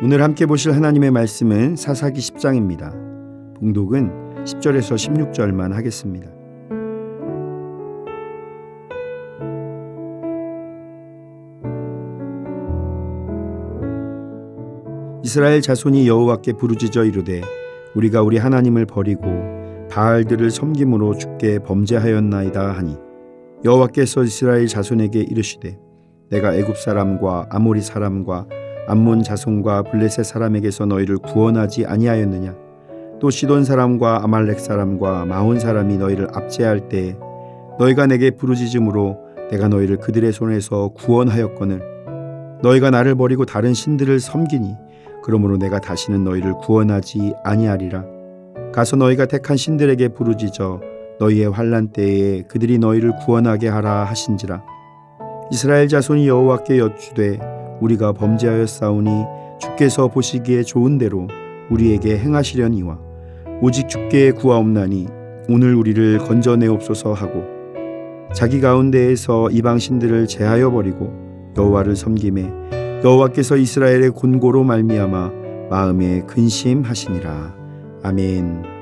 오늘 함께 보실 하나님의 말씀은 사사기 10장입니다. 봉독은 10절에서 16절만 하겠습니다. 이스라엘 자손이 여호와께 부르짖어 이르되 우리가 우리 하나님을 버리고 바알들을 섬김으로 주께 범죄하였나이다 하니 여호와께서 이스라엘 자손에게 이르시되 내가 애굽 사람과 아모리 사람과 암몬 자손과 블레셋 사람에게서 너희를 구원하지 아니하였느냐? 또 시돈 사람과 아말렉 사람과 마온 사람이 너희를 압제할 때에 너희가 내게 부르짖음으로 내가 너희를 그들의 손에서 구원하였거늘. 너희가 나를 버리고 다른 신들을 섬기니 그러므로 내가 다시는 너희를 구원하지 아니하리라. 가서 너희가 택한 신들에게 부르짖어 너희의 환란 때에 그들이 너희를 구원하게 하라 하신지라. 이스라엘 자손이 여호와께 여쭈되 우리가 범죄하였사오니 주께서 보시기에 좋은 대로 우리에게 행하시려니와 오직 주께 구하옵나니 오늘 우리를 건져내옵소서 하고 자기 가운데에서 이방 신들을 제하여 버리고 여호와를 섬김에 여호와께서 이스라엘의 곤고로 말미암아 마음에 근심하시니라 아멘.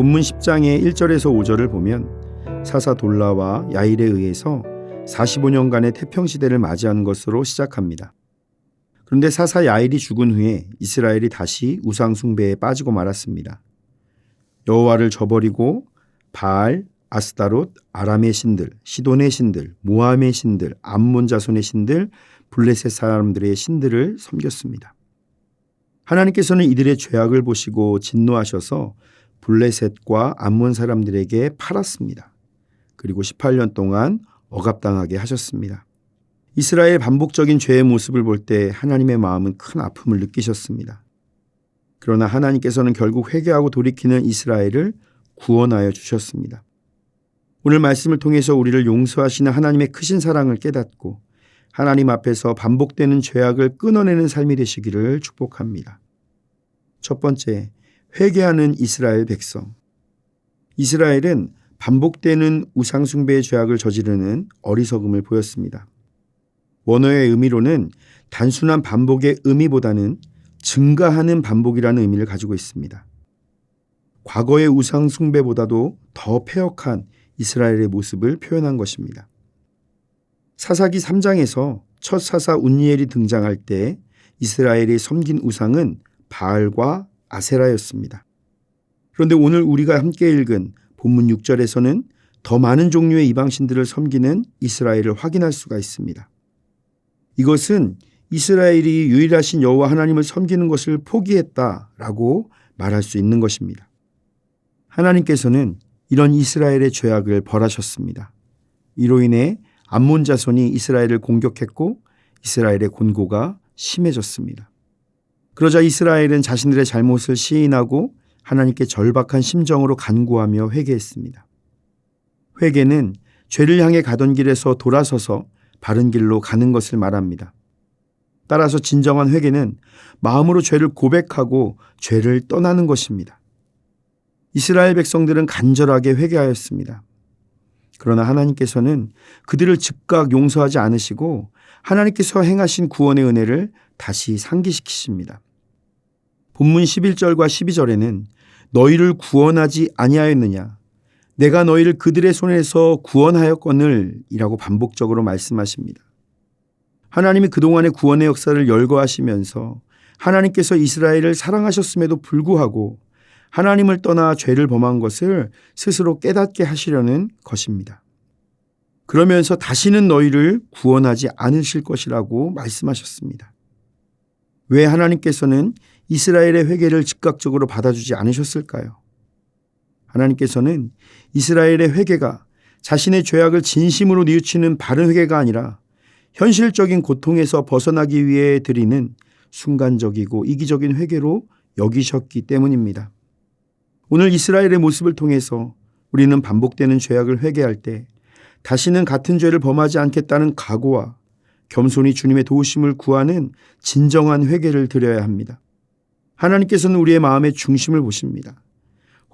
본문 10장의 1절에서 5절을 보면 사사 돌라와 야일에 의해서 45년간의 태평 시대를 맞이하는 것으로 시작합니다. 그런데 사사 야일이 죽은 후에 이스라엘이 다시 우상 숭배에 빠지고 말았습니다. 여호와를 저버리고 바알, 아스타롯, 아람의 신들, 시돈의 신들, 모함의 신들, 암몬 자손의 신들, 블레셋 사람들의 신들을 섬겼습니다. 하나님께서는 이들의 죄악을 보시고 진노하셔서 블레셋과 암몬 사람들에게 팔았습니다. 그리고 18년 동안 억압당하게 하셨습니다. 이스라엘 반복적인 죄의 모습을 볼 때 하나님의 마음은 큰 아픔을 느끼셨습니다. 그러나 하나님께서는 결국 회개하고 돌이키는 이스라엘을 구원하여 주셨습니다. 오늘 말씀을 통해서 우리를 용서하시는 하나님의 크신 사랑을 깨닫고 하나님 앞에서 반복되는 죄악을 끊어내는 삶이 되시기를 축복합니다. 첫 번째, 회개하는 이스라엘 백성. 이스라엘은 반복되는 우상숭배의 죄악을 저지르는 어리석음을 보였습니다. 원어의 의미로는 단순한 반복의 의미보다는 증가하는 반복이라는 의미를 가지고 있습니다. 과거의 우상숭배보다도 더 폐역한 이스라엘의 모습을 표현한 것입니다. 사사기 3장에서 첫 사사 운니엘이 등장할 때 이스라엘이 섬긴 우상은 바알과 아세라였습니다. 그런데 오늘 우리가 함께 읽은 본문 6절에서는 더 많은 종류의 이방신들을 섬기는 이스라엘을 확인할 수가 있습니다. 이것은 이스라엘이 유일하신 여호와 하나님을 섬기는 것을 포기했다라고 말할 수 있는 것입니다. 하나님께서는 이런 이스라엘의 죄악을 벌하셨습니다. 이로 인해 암몬 자손이 이스라엘을 공격했고 이스라엘의 곤고가 심해졌습니다. 그러자 이스라엘은 자신들의 잘못을 시인하고 하나님께 절박한 심정으로 간구하며 회개했습니다. 회개는 죄를 향해 가던 길에서 돌아서서 바른 길로 가는 것을 말합니다. 따라서 진정한 회개는 마음으로 죄를 고백하고 죄를 떠나는 것입니다. 이스라엘 백성들은 간절하게 회개하였습니다. 그러나 하나님께서는 그들을 즉각 용서하지 않으시고 하나님께서 행하신 구원의 은혜를 다시 상기시키십니다. 본문 11절과 12절에는 너희를 구원하지 아니하였느냐 내가 너희를 그들의 손에서 구원하였거늘 이라고 반복적으로 말씀하십니다. 하나님이 그동안의 구원의 역사를 열거하시면서 하나님께서 이스라엘을 사랑하셨음에도 불구하고 하나님을 떠나 죄를 범한 것을 스스로 깨닫게 하시려는 것입니다. 그러면서 다시는 너희를 구원하지 않으실 것이라고 말씀하셨습니다. 왜 하나님께서는 이스라엘의 회개를 즉각적으로 받아주지 않으셨을까요? 하나님께서는 이스라엘의 회개가 자신의 죄악을 진심으로 뉘우치는 바른 회개가 아니라 현실적인 고통에서 벗어나기 위해 드리는 순간적이고 이기적인 회개로 여기셨기 때문입니다. 오늘 이스라엘의 모습을 통해서 우리는 반복되는 죄악을 회개할 때 다시는 같은 죄를 범하지 않겠다는 각오와 겸손히 주님의 도우심을 구하는 진정한 회개를 드려야 합니다. 하나님께서는 우리의 마음의 중심을 보십니다.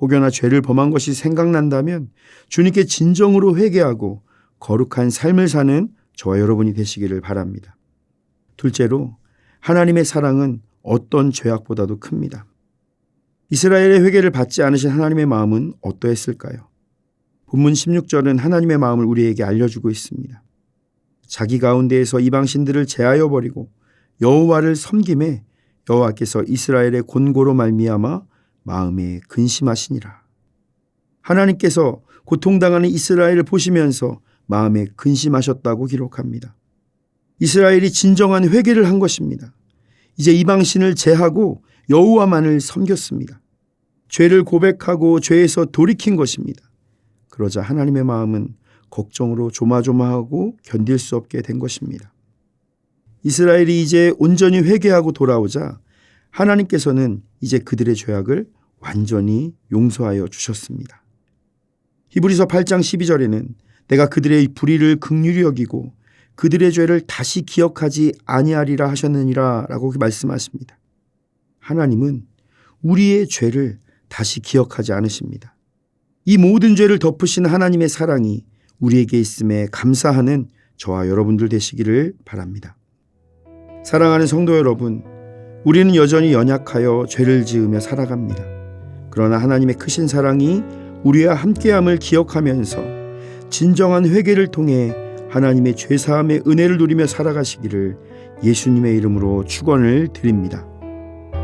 혹여나 죄를 범한 것이 생각난다면 주님께 진정으로 회개하고 거룩한 삶을 사는 저와 여러분이 되시기를 바랍니다. 둘째로 하나님의 사랑은 어떤 죄악보다도 큽니다. 이스라엘의 회개를 받지 않으신 하나님의 마음은 어떠했을까요? 본문 16절은 하나님의 마음을 우리에게 알려주고 있습니다. 자기 가운데에서 이방신들을 제하여 버리고 여호와를 섬김에 여호와께서 이스라엘의 곤고로 말미암아 마음에 근심하시니라. 하나님께서 고통당하는 이스라엘을 보시면서 마음에 근심하셨다고 기록합니다. 이스라엘이 진정한 회개를 한 것입니다. 이제 이방신을 제하고 여호와만을 섬겼습니다. 죄를 고백하고 죄에서 돌이킨 것입니다. 그러자 하나님의 마음은 걱정으로 조마조마하고 견딜 수 없게 된 것입니다. 이스라엘이 이제 온전히 회개하고 돌아오자 하나님께서는 이제 그들의 죄악을 완전히 용서하여 주셨습니다. 히브리서 8장 12절에는 내가 그들의 불의를 극률히 여기고 그들의 죄를 다시 기억하지 아니하리라 하셨느니라라고 말씀하십니다. 하나님은 우리의 죄를 다시 기억하지 않으십니다. 이 모든 죄를 덮으신 하나님의 사랑이 우리에게 있음에 감사하는 저와 여러분들 되시기를 바랍니다. 사랑하는 성도 여러분, 우리는 여전히 연약하여 죄를 지으며 살아갑니다. 그러나 하나님의 크신 사랑이 우리와 함께함을 기억하면서 진정한 회개를 통해 하나님의 죄 사함의 은혜를 누리며 살아가시기를 예수님의 이름으로 축원을 드립니다.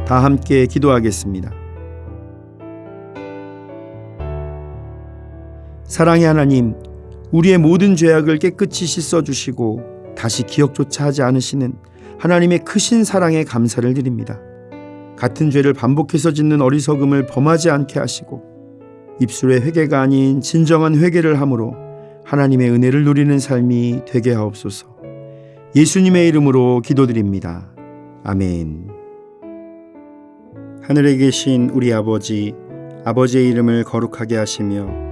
다 함께 기도하겠습니다. 사랑의 하나님, 우리의 모든 죄악을 깨끗이 씻어 주시고 다시 기억조차 하지 않으시는 하나님의 크신 사랑에 감사를 드립니다. 같은 죄를 반복해서 짓는 어리석음을 범하지 않게 하시고 입술의 회개가 아닌 진정한 회개를 함으로 하나님의 은혜를 누리는 삶이 되게 하옵소서. 예수님의 이름으로 기도드립니다. 아멘. 하늘에 계신 우리 아버지, 아버지의 이름을 거룩하게 하시며